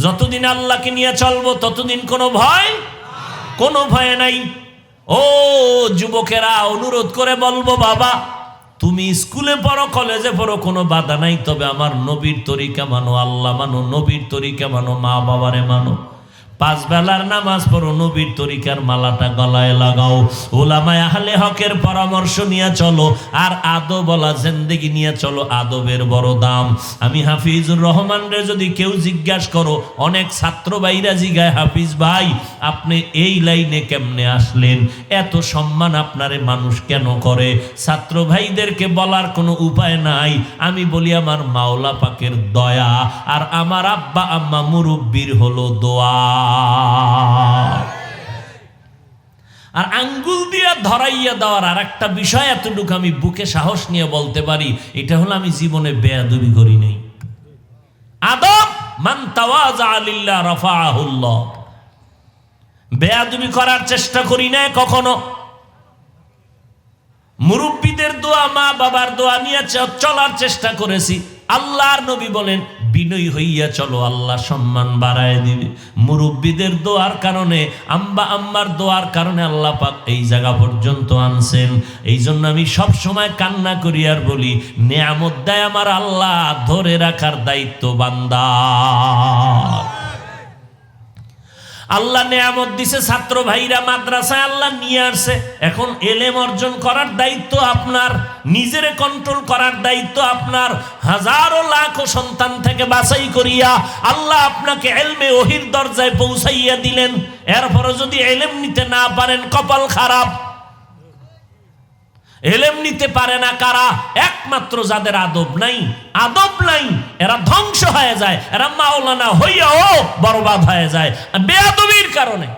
যতদিন আল্লাহকে নিয়ে চলবো, ততদিন কোনো ভয় কোনো ভয় নাই। ও যুবকেরা, অনুরোধ করে বলব, বাবা, তুমি স্কুলে পড়ো, কলেজে পড়ো, কোনো বাধা নাই। তবে আমার নবীর তরিকা মানো, আল্লাহ মানো, নবীর তরিকা মানো মা বাবারে মানো। পাঁচ বেলার নামাজ পড়ো, নবীর তরিকার মালাটা গলায় লাগাও। ওলামায় আহলে হকের পরামর্শ নিয়ে চলো, আর আদব বলা জেন্দেগি নিয়ে চলো, আদবের বড় দাম। আমি হাফিজুর রহমান রে যদি কেউ জিজ্ঞাসা করো, অনেক ছাত্র ভাইরা জিগায়, হাফিজ ভাই, আপনি এই লাইনে কেমনে আসলেন? এত সম্মান আপনারে মানুষ কেন করে? ছাত্র ভাইদেরকে বলার কোনো উপায় নাই। আমি বলি, আমার মাওলা পাকের দয়া, আর আমার আব্বা আম্মা মুরব্বির হলো দোয়া। আর আঙ্গুল দিয়া ধরাইয়া দেওয়ার আর একটা বিষয় এতটুকু আমি বুকে সাহস নিয়ে বলতে পারি, এটা হলো আমি জীবনে বেয়াদবি করি নাই। আদব মান রাফাআহুল্লাহ। বেয়াদবি করার চেষ্টা করি না কখনো। মুরব্বীদের দোয়া মা বাবার দোয়া নিয়ে চলার চেষ্টা করেছি। আল্লাহর নবী বলেন, বিনয় হইয়া চলো, আল্লাহ সম্মান বাড়ায় দিবে। মুরব্বীদের দোয়ার কারণে আম্বা আম্মার দোয়ার কারণে আল্লাহ পাক এই জায়গা পর্যন্ত আনছেন। এই জন্য আমি সব সময় কান্না করি আর বলি, নেয়ামত দেয় আমার আল্লাহ, ধরে রাখার দায়িত্ব বান্দা। আল্লাহ নেয়ামত দিছে, ছাত্র ভাইরা মাদ্রাসায় আল্লাহ নিয়ে আসছে। এখন এলেম অর্জন করার দায়িত্ব আপনার, নিজের কন্ট্রোল করার দায়িত্ব আপনার। হাজারো লাখো সন্তান থেকে বাছাই করিয়া আল্লাহ আপনাকে এলমে ওহির দরজায় পৌঁছাইয়া দিলেন। এরপরে যদি এলেম নিতে না পারেন, কপাল খারাপ। এলেম নিতে পারে না কারা? একমাত্র যাদের আদব নাই আদব নাই, এরা ধ্বংস হয়ে যায়, এরা মাওলানা হইয়াও বরবাদ হয়ে যায়। বেয়াদবির কারণে।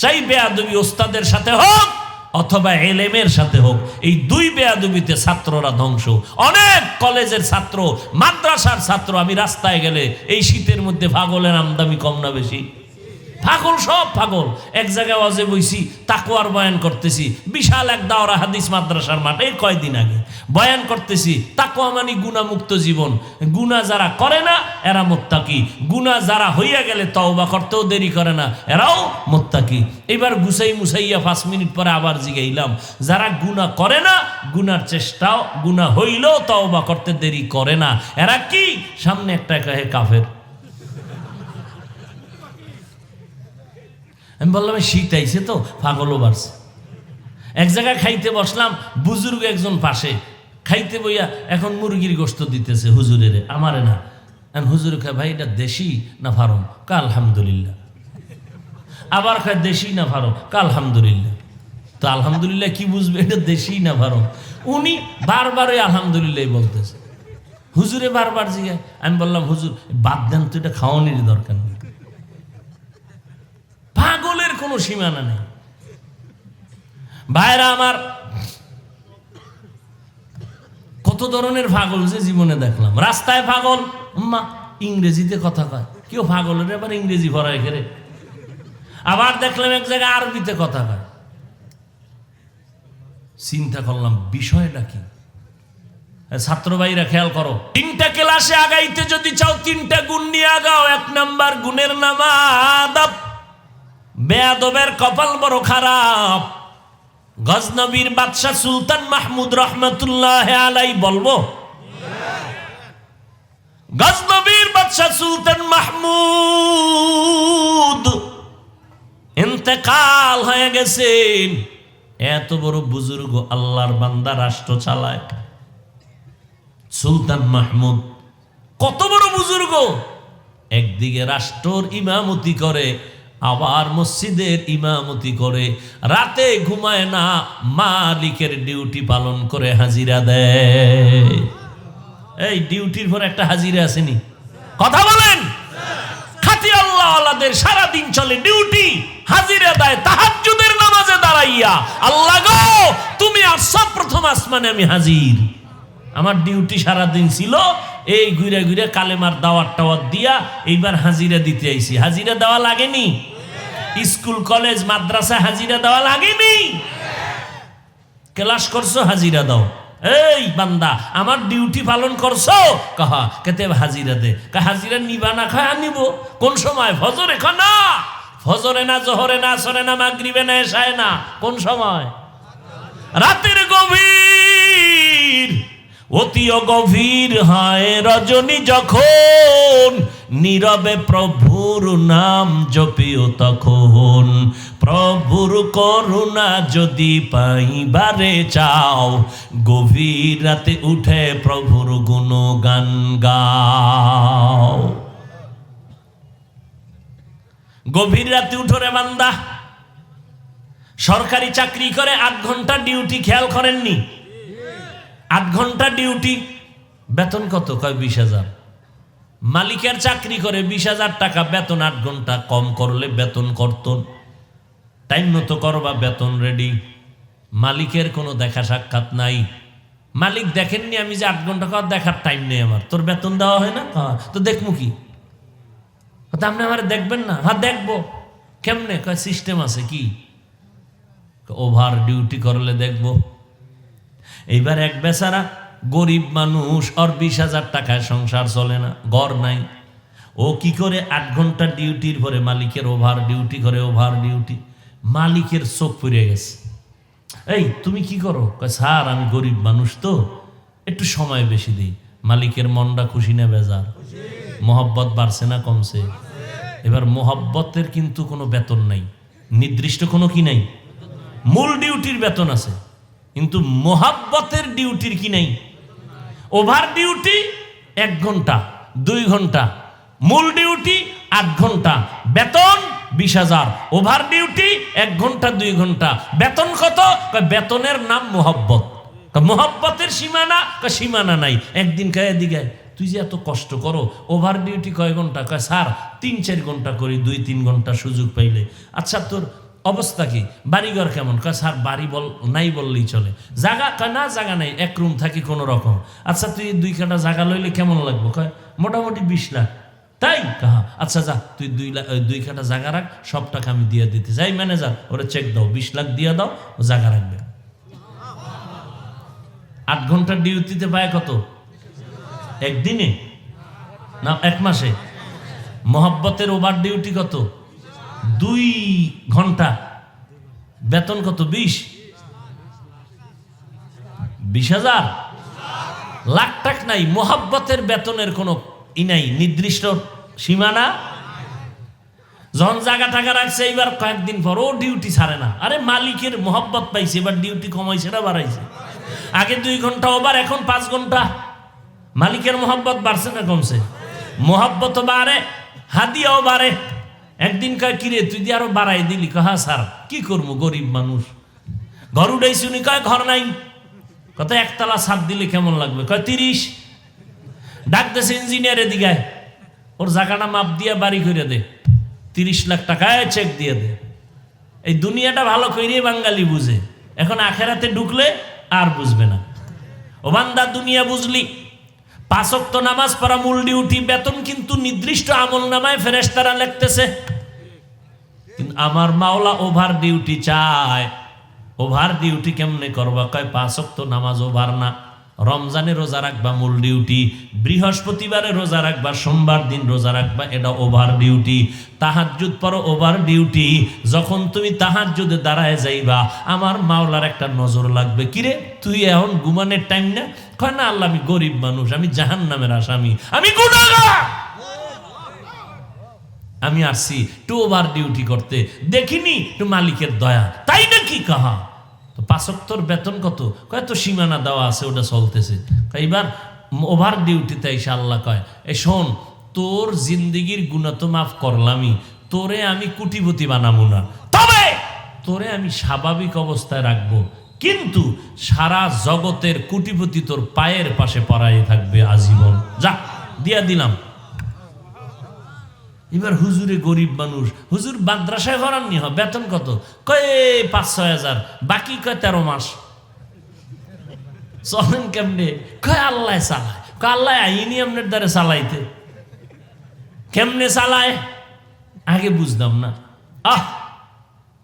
চাই বেয়াদবি ওস্তাদের সাথে হোক অথবা এলেমের সাথে হোক, এই দুই বেয়াদবিতে ছাত্ররা ধ্বংস। অনেক কলেজের ছাত্র, মাদ্রাসার ছাত্র, আমি রাস্তায় গেলে এই শীতের মধ্যে পাগলের আমদামি কম না বেশি? পাগল, সব পাগল। এক জায়গায় অজে বইছি তাকুয়ার বয়ান করতেছি। বিশাল এক দাওরা হাদিস মাদ্রাসার মাঠে কয়দিন আগে। বয়ান করতেছি তাকুয়া মানে গুণামুক্ত জীবন। গুণা যারা করে না, এরা মোত্তাকি। গুণা যারা হইয়া গেলে তওবা করতেও দেরি করে না, এরাও মোত্তাকি। এবার গুছাই মুছাইয়া পাঁচ মিনিট পরে আবার জিগাইলাম, যারা গুণা করে না গুনার চেষ্টাও, গুণা হইলেও তওবা করতে দেরি করে না। এরা কি? সামনে একটা একা কাফের। আমি বললাম, "এই শীত আইছে তো, পাগলও বাড়ছে। এক জায়গায় খাইতে বসলাম, বুজুর্গ একজন পাশে। খাইতে বইয়া এখন মুরগির গোস্ত দিতেছে হুজুরের, আমারে না। আমি হুজুর খায় ভাই, এটা দেশি না ফার্ম? কা, আলহামদুলিল্লাহ। আবার খায় দেশি না ফার্ম? কা, আলহামদুলিল্লাহ। তো আলহামদুলিল্লাহ কি বুঝবে, এটা দেশি না ফার্ম? উনি বারবারই আলহামদুলিল্লাহ বলতেছে। হুজুরে বারবার জিগায়, আমি বললাম, হুজুর, বাদ দেন তো, এটা খাওয়ানোর দরকার নেই। কোনো সীমানা নেই। ভাইরা আমার, কত ধরনের পাগল যে জীবনে দেখলাম। রাস্তায় পাগল মা ইংরেজিতে কথা কয়। কেউ পাগলের এবার ইংরেজি ভরায় খেরে। আবার দেখলাম এক জায়গায় আরবিতে কথা কয়। চিন্তা করলাম, বিষয়টা কি? ছাত্র ভাইরা খেয়াল করো। তিনটা ক্লাসে আগাইতে যদি চাও, তিনটা গুণ নিয়ে আগাও। এক নাম্বার গুণের নাম আদাব বেয়াদবের কপাল বড় খারাপ। গজনবীর বাদশাহ সুলতান মাহমুদ রহমতুল্লাহ আলাই বলব, গজনবীর বাদশাহ সুলতান মাহমুদ ইন্তেকাল হয়ে গেছেন এত বড় বুজুর্গ আল্লাহর বান্দা রাষ্ট্র চালায়। সুলতান মাহমুদ কত বড় বুজুর্গ। একদিকে রাষ্ট্রর ইমামতি করে আবার মসজিদের ইমামতি করে, রাতে ঘুমায় না, মালিকের ডিউটি পালন করে হাজিরা দেয়। এই ডিউটির পর একটা হাজিরা আসেনি। কথা বলেন? খাতি আল্লাহ আল্লাদের সারাদিন চলে ডিউটি, হাজিরা দেয়, তাহাজ্জুদের নামাজে দাঁড়াইয়া। আল্লাহ গো, তুমি আসছো প্রথম আসমানে আমি হাজির। আমার ডিউটি সারাদিন ছিল, এই ঘুরে ঘুরে কালেমার দাওয়াত টাওয়াত দিয়া এইবার হাজিরা দিতে আইছি। হাজিরা দেওয়া লাগেনি? স্কুল, কলেজ, মাদ্রাসা হাজিরা দেওয়া লাগেনি? ক্লাস করছ, হাজিরা দাও। এই বান্দা, আমার ডিউটি পালন করছ? কাহা, কেতে হাজিরা দে? হাজিরা নিবা না খায় নিব কোন সময়? ফজরে খা না। ফজরে না, জহরে না সরে না, মাগরিবে না এসায় না। কোন সময়? রাতের গভীর। অতিও গভীর হয় রজনী যখন নীরবে প্রভুর নাম জপিও তখন। প্রভুর করুণা যদি পাইবারে চাও, গভীর রাতে উঠে প্রভুর গুণগান গাও। গভীর রাতে উঠো রে বান্দা। সরকারি চাকরি করে আট ঘণ্টা ডিউটি, খেয়াল করেননি? আট ঘণ্টা ডিউটি, বেতন কত? কয়, বিশ হাজার। মালিকের চাকরি করে বিশ হাজার টাকা বেতন আট ঘণ্টা কম করলে বেতন কর্তন। টাইম মতো করবা বেতন রেডি মালিকের কোনো দেখা সাক্ষাৎ নাই। মালিক দেখেননি আমি যে আট ঘণ্টা কর দেখার টাইম নেই আমার। তোর বেতন দেওয়া হয় না? হ্যাঁ, তো দেখব কি? তা আপনি আমার দেখবেন না? হ্যাঁ দেখব। কেমনে? কয় সিস্টেম আছে কি? ওভার ডিউটি করলে দেখব। এইবার এক বেচারা গরিব মানুষ ওর বিশ হাজার টাকায় সংসার চলে না, ঘর নাই। ও কি করে আট ঘণ্টা ডিউটির পরে মালিকের ওভার ডিউটি করে, ওভার ডিউটি? মালিকের চোখ পড়ে গেছে। এই, তুমি কি করো? স্যার, আমি গরিব মানুষ তো, একটু সময় বেশি দিই। মালিকের মনটা খুশি না বেজার। মোহব্বত বাড়ছে না কমছে। এবার মোহব্বতের কিন্তু কোনো বেতন নাই। নির্দিষ্ট কোনো কি নাই? মূল ডিউটির বেতন আছে। কিন্তু মোহাব্বতের ডিউটির কি নাই? ওভার ডিউটি এক ঘণ্টা, দুই ঘণ্টা। মূল ডিউটি আট ঘণ্টা। বেতন, বিশ হাজার। ওভার ডিউটি এক ঘণ্টা, দুই ঘণ্টা। বেতন কত? বেতনের নাম মোহব্বত। মোহব্বতের সীমানা? সীমানা নাই। একদিন কয়, এদিকে তুই যে এত কষ্ট করো। ওভার ডিউটি কয় ঘণ্টা? কয়, স্যার, তিন চার ঘণ্টা করি, দুই তিন ঘণ্টা সুযোগ পাইলে। আচ্ছা তোর অবস্থা কি? বাড়িঘর কেমন? কয়, স্যার, বাড়ি বল, নাই বললেই চলে। জাগা না, জাগা নাই, এক রুম থাকি কোনো রকম। আচ্ছা তুই দুই কাটা জাগা লইলে কেমন লাগবে? কয়, মোটামুটি বিশ লাখ। তাই? কাহা আচ্ছা যা, তুই দুই লাখ দুই কাটা জাগা রাখ, সব টাকা আমি দিয়ে দিতে যাই ম্যানেজার, ওরা চেক দাও, বিশ লাখ দিয়ে দাও, ও জাগা রাখবে। আট ঘণ্টার ডিউটিতে পায় কত? একদিনে? না, এক মাসে? মোহাব্বতের ওভার ডিউটি কত? দুই ঘণ্টা। বেতন কত? বিশ? বিশ হাজার? লাখ টাক নাই। মোহাব্বতের বেতনের কোনো ই নাই। নির্দিষ্ট সীমানা? যখন জায়গা টাকা রাখছে, এইবার কয়েকদিন পর, ও ডিউটি ছাড়ে না। আরে মালিকের মোহাব্বত পাইছে, এবার ডিউটি কমাইছে না, বাড়াইছে। আগে দুই ঘণ্টা, ওবার এখন পাঁচ ঘণ্টা। মালিকের মোহাব্বত বাড়ছে না, কমছে। মোহাব্বত বাড়ে, হাদিয়াও বাড়ে। একদিন কয় কিরে, তুই দিয়ে আরও বাড়াই দিলি হ্যাঁ স্যার, কি করব, গরিব মানুষ? ঘর উঠাইছি উনি, কয়, ঘর নাই। কত একতলা ছাদ দিলে কেমন লাগবে? কয়, তিরিশ। ডাকতেছে ইঞ্জিনিয়ার এদিকে। ওর জায়গাটা মাপ দিয়ে বাড়ি করে দে। তিরিশ লাখ টাকায় চেক দিয়ে দে। এই দুনিয়াটা ভালো করে বাঙালি বুঝে। এখন আখেরাতে ঢুকলে আর বুঝবে না। ও বান্দা দুনিয়া বুঝলি। পাঁচক্ত নামাজ পড়া মূল ডিউটি বেতন কিন্তু নির্দিষ্ট আমল নামায় ফেরেস্তারা লিখতেছে। কিন্তু আমার মাওলা ওভার ডিউটি চায়। ওভার ডিউটি কেমনে করবা? কয় পাঁচক্ত নামাজ ওভার না। রমজানে রোজা রাখবা মূল ডিউটি, বৃহস্পতিবারে রোজা রাখবা, সোমবার দিন রোজা রাখবা, এটা ওভার ডিউটি। তাহাজ্জুদ পর ওভার ডিউটি, যখন তুমি তাহাজ্জুদে দাঁড়ায় যাইবা, আমার মাওলার একটা নজর লাগবে। কিরে, তুই এখন ঘুমানের টাইম না? কয়, না আল্লাহ, আমি গরিব মানুষ, আমি জাহান নামের আসামি, আমি আমি আসছি টু ওভার ডিউটি করতে। দেখিনি মালিকের দয়া, তাই নাকি কাহা? তো পাঁচক্তর বেতন কত? কয় তো সীমানা দেওয়া আছে, ওটা চলতেছে। এবার ওভার ডিউটিতে এসে আল্লাহ কয়, এ শোন, তোর জিন্দিগির গুণা তো মাফ করলামই, তোরে আমি কুটিপতি বানাবো না। তবে তোরে আমি স্বাভাবিক অবস্থায় রাখব, কিন্তু সারা জগতের কুটিপতি তোর পায়ের পাশে পড়াই থাকবে আজীবন। যা, দিয়া দিলাম। এবার হুজুরে গরিব মানুষ, হুজুর মাদ্রাসায় ভরাননি হয় বেতন কত? কয় পাঁচ, ছয় হাজার, বাকি কয়, তেরো মাস। চলেন কেমনে? কয়, আল্লাহ চালায়। কয়, আল্লাহ, আইনি আপনার দ্বারা চালাইতে। কেমনে চালায়? আগে বুঝতাম না। আহ!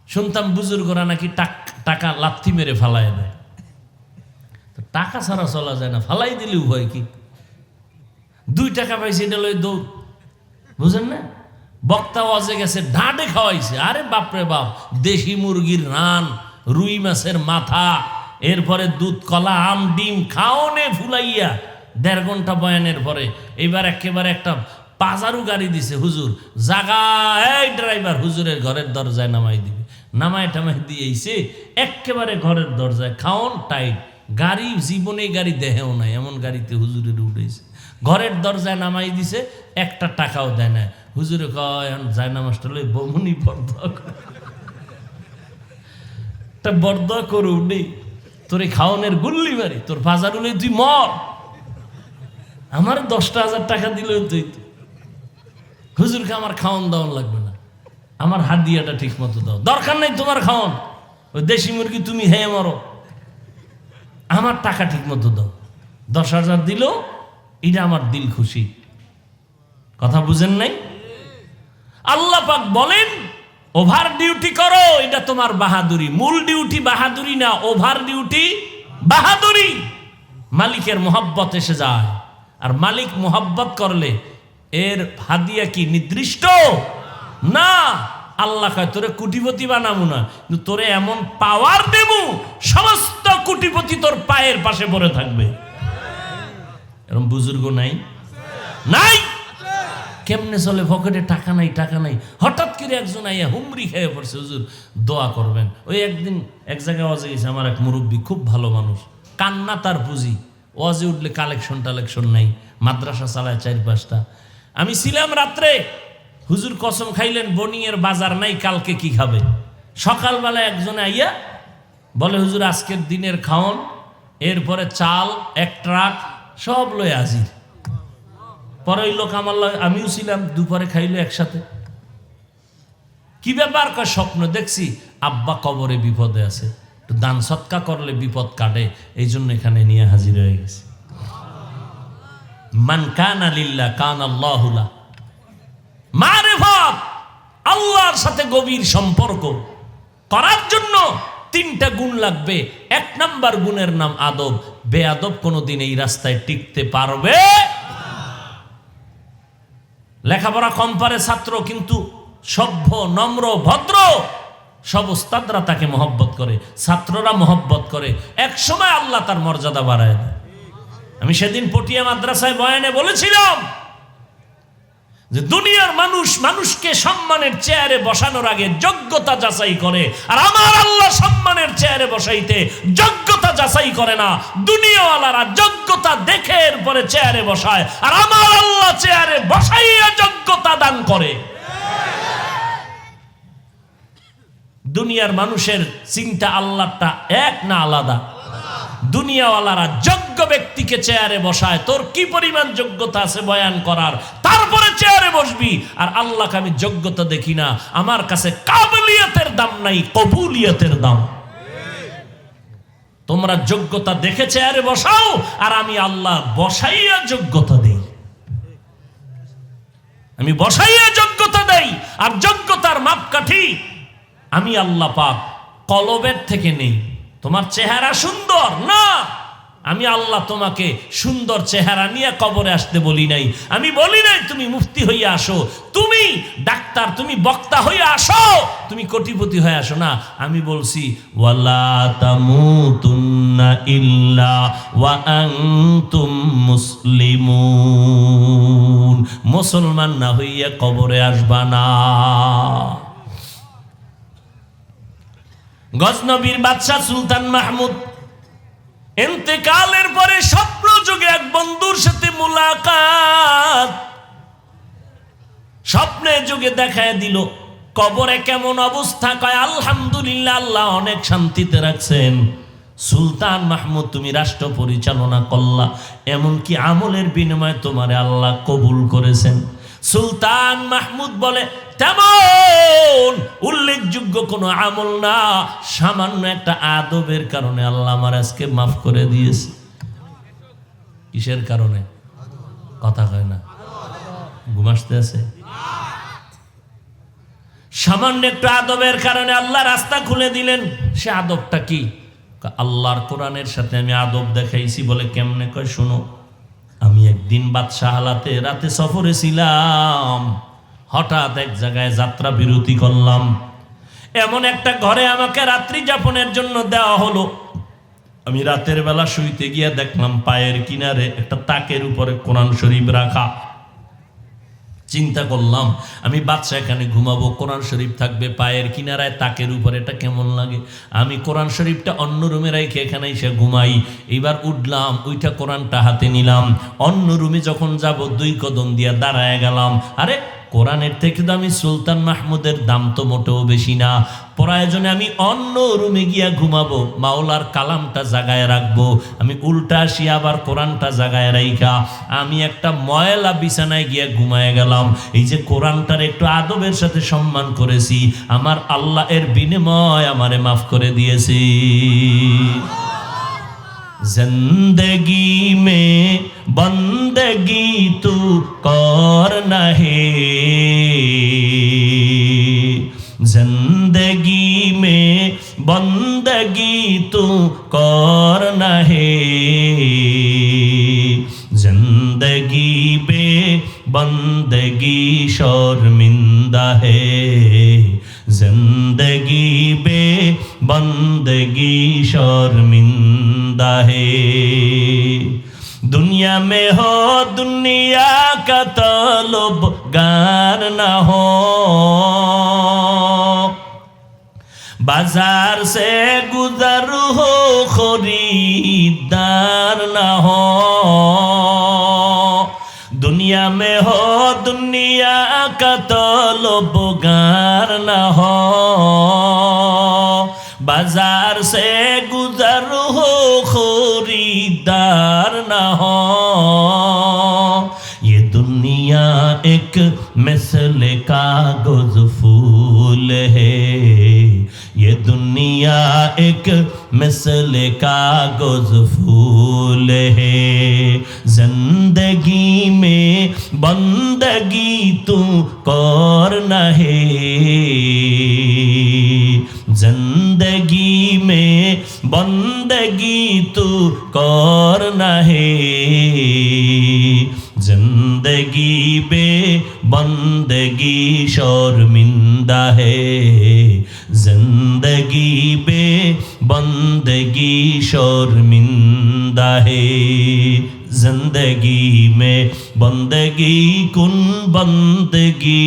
শুনতাম বুজুর্গরা নাকি টাক- লাথি মেরে ফালায় দেয়। টাকা ছাড়া চলা যায় না, ফালাই দিলে উভয় কি? দুই টাকা পাইছে, এটা লই দৌড় বুঝেন না? বক্তা ওয়াজে গেছে ডাঁটে খাওয়াইছে। আরে বাপরে বাপ, দেশি মুরগির রান, রুই মাছের মাথা, এরপরে দুধ, কলা, আম, ডিম, খাওনে ফুলাইয়া দেড় ঘণ্টা বয়ানের পরে এবার একেবারে একটা পাজারু গাড়ি দিছে, হুজুর। জাগা, এই ড্রাইভার হুজুরের ঘরের দরজায় নামাই দিবে। নামায় টামাই দিয়েছে একেবারে ঘরের দরজায়, খাওন টাইট। গাড়ি, জীবনে গাড়ি দেহেও নাই, এমন গাড়িতে হুজুরের উঠেছে ঘরের দরজায় নামাই দিছে, একটা টাকাও দেয় না হুজুরে কয় এখন যায় নামাজটা লই বমুনি বরদোয়া করে। তা বরদোয়া করে উঠি তোর এই খাওয়ানের গুল্লি মারি, তোর বাজার উলে তুই মর। আমার দশটা হাজার টাকা দিলে তুই হুজুরকে আমার খাওয়ান দাওয়ান লাগবে না। আমার হাদিয়াটা ঠিক মতো দাও। দরকার নাই তোমার খাওয়ান ওই দেশি মুরগি তুমি হেয়ে মরো। আমার টাকা ঠিক মতো দাও। দশ হাজার দিল, এটা আমার দিল খুশি। কথা বুঝেন নাই? আল্লাহ পাক বলেন ওভার ডিউটি করো, এটা তোমার বাহাদুরি। মূল ডিউটি বাহাদুরি না ওভার ডিউটি বাহাদুরি। মালিকের মোহাব্বত এসে যায়। আর মালিক মোহাব্বত করলে এর হাদিয়া কি, নির্দিষ্ট? না। আল্লাহ কয়, তোরে কুটিপতি বানাবো না, কিন্তু তোরে এমন পাওয়ার দেব, সমস্ত কুটিপতি তোর পায়ের পাশে পড়ে থাকবে। এরকম বুজুর্গ নাই? নাই। কেমনে চলে? পকেটে টাকা নাই টাকা নাই। হঠাৎ করে একজন আইয়া হুমরি খেয়ে পড়ছে, হুজুর, দোয়া করবেন। ওই একদিন এক জায়গায় ওয়াজে গেছে, আমার এক মুরব্বী, খুব ভালো মানুষ। কান্না তার পুঁজি ওয়াজে উঠলে কালেকশন টালেকশন নাই, মাদ্রাসা চালায় চার পাঁচটা। আমি ছিলাম রাত্রে, হুজুর কসম খাইলেন, বনিয়ের বাজার নাই, কালকে কি খাবে? সকালবেলা একজনে আইয়া বলে, হুজুর, আজকের দিনের খাওন, এরপরে চাল, এক ট্রাক, সব লয়ে হাজির। পরে ওই লোক আমার আমিও ছিলাম, দুপুরে খাইলো একসাথে। কি ব্যাপার কয় স্বপ্ন? দেখছি আব্বা কবরে বিপদে আছে। দান সৎকা করলে বিপদ কাটে এই জন্য এখানে নিয়ে হাজির হয়ে গেছে। মান কান আলিল্লা কান আল্লাহুলা মারেফত! আল্লাহর সাথে গভীর সম্পর্ক। করার জন্য তিনটা গুণ লাগবে। এক নাম্বার গুণের নাম আদব। বেআদব কোনোদিন এই রাস্তায় টিকতে পারবে লেখাপড়া কম পারে ছাত্র, কিন্তু সভ্য, নম্র, ভদ্র, সব ওস্তাদরা তাকে মহব্বত করে, ছাত্ররা মহব্বত করে। এক সময় আল্লাহ তার মর্যাদা বাড়ায় দেয়। আমি সেদিন পটিয়া মাদ্রাসায় বয়ানে বলেছিলাম যে দুনিয়ার মানুষ মানুষকে সম্মানের চেয়ারে বসানোর আগে যোগ্যতা যাচাই করে, আর আমার আল্লাহ সম্মানের চেয়ারে বসাইতে যোগ্যতা যাচাই করে না। দুনিয়াওয়ালারা যোগ্যতা দেখে এরপরে চেয়ারে বসায়। আর আমার আল্লাহ চেয়ারে বসাইয়া যোগ্যতা দান করে। দুনিয়ার মানুষের চিন্তা আল্লাহটা এক না আলাদা। দুনিয়াওয়ালারা যোগ্য ব্যক্তিকে চেয়ারে বসায়, তোর কি পরিমাণ যোগ্যতা আছে বয়ান করার? তারপরে চেয়ারে বসবি। আর আল্লাহকে আমি যোগ্যতা দেখি না। আমার কাছে কাবলিয়তের দাম নাই, কবুলিয়তের দাম। তোমরা যোগ্যতা দেখেছে, আরে বসাও, আর আমি আল্লাহ বসাইয়া যোগ্যতা দেই। আমি বসাইয়া যোগ্যতা দেই, আর যোগ্যতার মাপকাঠি আমি আল্লাহ পাক কলবের থেকে নেই। তোমার চেহারা সুন্দর, না! আমি আল্লাহ তোমাকে সুন্দর চেহারা নিয়ে কবরে আসতে বলি নাই। আমি বলি নাই, তুমি মুফতি হইয়া আসো। তুমি ডাক্তার, তুমি বক্তা হইয়া আসো। তুমি কোটিপতি হয়ে আসো না। আমি বলছি, ওয়ালা তামুতুন্না মুসলমান না হইয়া কবরে আসবা না। গজনবীর বাদশাহ সুলতান মাহমুদ এতেকালের পরে স্বপ্ন যুগে এক বন্ধুর সাথে মুলাকাত। স্বপ্নে যুগে দেখায় দিল, কবরে কেমন অবস্থা? কয়, আলহামদুলিল্লাহ, আল্লাহ অনেক শান্তিতে রাখছেন। সুলতান মাহমুদ, তুমি রাষ্ট্র পরিচালনা করলা, এমনকি আমলের বিনিময়ে তোমারে আল্লাহ কবুল করেছেন। সুলতান মাহমুদ বলে তেমন উল্লেখযোগ্য কোনো আমল না, সামান্য একটা আদবের কারণে আল্লাহ আমার আজকে মাফ করে দিয়েছে। কিসের কারণে? কথা কয় না। ঘুমাসতে আছে? সামান্য একটু আদবের কারণে আল্লাহ রাস্তা খুলে দিলেন। সে আদবটা কি? আল্লাহর কোরআনের সাথে আমি আদব দেখাইছি বলে কেমনে কয় শুনো? আমি একদিন বাদশাহ হালাতে রাতে সফরে ছিলাম। হঠাৎ এক জায়গায় যাত্রা বিরতি করলাম। এমন একটা ঘরে আমাকে রাত্রি যাপনের জন্য দেওয়া হলো। আমি রাতের বেলা শুইতে গিয়ে দেখলাম পায়ের কিনারে একটা তাকের উপরে কোরআন শরীফ রাখা। চিন্তা করলাম, আমি বাচ্চা এখানে ঘুমাবো, কোরআন শরীফ থাকবে, পায়ের কিনারায় তাকের উপরে এটা কেমন লাগে? আমি কোরআন শরীফটা অন্য রুমে রেখে এখানে এসে ঘুমাই। এবার উঠলাম ওইটা কোরআনটা হাতে নিলাম। অন্য রুমে যখন যাব, দুই কদম দিয়া দাঁড়ায় গেলাম। আরে কোরআনের থেকে দামি সুলতান মাহমুদের দাম তো মোটেও বেশি না। প্রয়োজনে আমি অন্য রুমে গিয়া ঘুমাবো, মাওলার কালামটা জাগায় রাখব। আমি উল্টা আসি, আবার কোরআনটা জাগায় রাইখা। আমি একটা ময়লা বিছানায় গিয়া ঘুমায় গেলাম। এই যে কোরআনটার একটু আদবের সাথে সম্মান করেছি, আমার আল্লাহ এর বিনিময় আমারে মাফ করে দিয়েছি। জিন্দগি মে বন্দগি তু কর না হে तू कौर नहे जिंदगी बे बंदगी शर्मिंदा है जिंदगी बे बंदगी शर्मिंदा है दुनिया में हो दुनिया का तलब गार ना हो बाजार से गुजर हो खरीदार ना हो दुनिया में हो दुनिया का तलब गार ना हो बाजार से गुजर हो खरीदार ना हो ये दुनिया एक मिसल कागज फूल है ये दुनिया एक मिसल कागज़ फूल है। ज़िंदगी में बंदगी तू कौर न है। ज़िंदगी में बंदगी तू कौर न है। ज़िंदगी बे बंदगी शर्मिंदा है। जिंदगी बे बंदगी शर्मिंदा है जिंदगी में बंदगी कुन बंदगी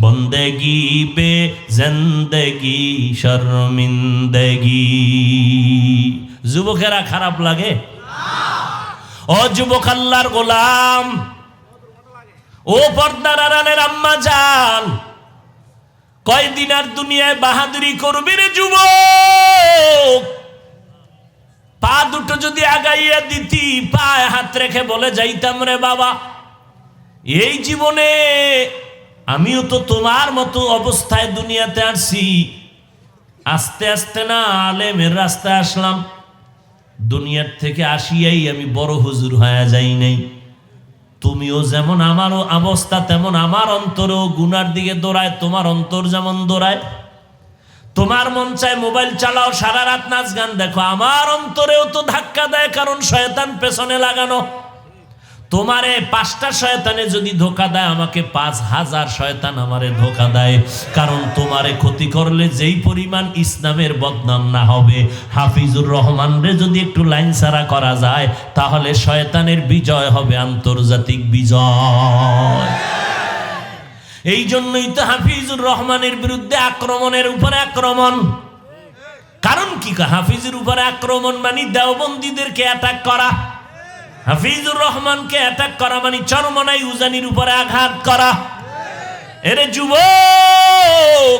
बंदगी बे जिंदगी शर्मिंदगी যুবকেরা খারাপ লাগে ও যুবক আল্লাহর গোলাম ও পর্দার আড়ালের আম্মা যান কয়দিন আর দুনিয়ায় বাহাদুরি করবি রে যুবক? পা দুটো যদি আগাইয়া দিতি, পায়ে হাত রেখে বলে যাইতাম রে বাবা। এই জীবনে আমিও তো তোমার মতো অবস্থায় দুনিয়াতে আসছি আস্তে আস্তে না আলেমের রাস্তায় আসলাম। দুনিয়ার থেকে আসিয়াই আমি বড় হুজুর হয়ে যাই নাই। তুমিও যেমন আমারও অবস্থা, তেমন আমার অন্তরেও গুনার দিকে দৌড়ায়, তোমার অন্তর যেমন দৌড়ায়। তোমার মন চায় মোবাইল চালাও সারা রাত নাচ গান দেখো, আমার অন্তরেও তো ধাক্কা দেয়, কারণ শয়তান পেছনে লাগানো। তোমারে পাঁচটা শয়তানে যদি ধোকা দেয়, আমাকে পাঁচ হাজার শয়তান আমারে ধোকা দেয়। কারণ তোমারে ক্ষতি করলে যেই পরিমাণ ইসলামের বদনাম না হবে। হাফিজুর রহমান রে যদি একটু লাইন সারা করা যায়, তাহলে শয়তানের বিজয় হবে আন্তর্জাতিক বিজয়। এই জন্যই তো হাফিজুর রহমানের বিরুদ্ধে আক্রমণের উপরে আক্রমণ। কারণ কি? হাফিজের উপরে আক্রমণ মানে দেওবন্দীদেরকে অ্যাটাক করা। হাফিজুর রহমানকে অ্যাটাক করা মানে চরমনাই উজানির উপরে আঘাত করা। এরে যুবক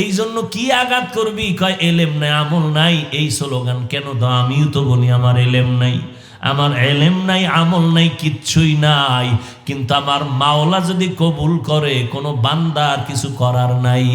এই জন্য কি আঘাত করবি? কয়, এলেম নাই, আমল নাই। এই স্লোগান কেন তো আমিও তো বলি, আমার এলেম নাই। আমার এলেম নাই, আমল নাই, কিচ্ছুই নাই। কিন্তু আমার মাওলা যদি কবুল করে, কোনো বান্দার কিছু করার নাই।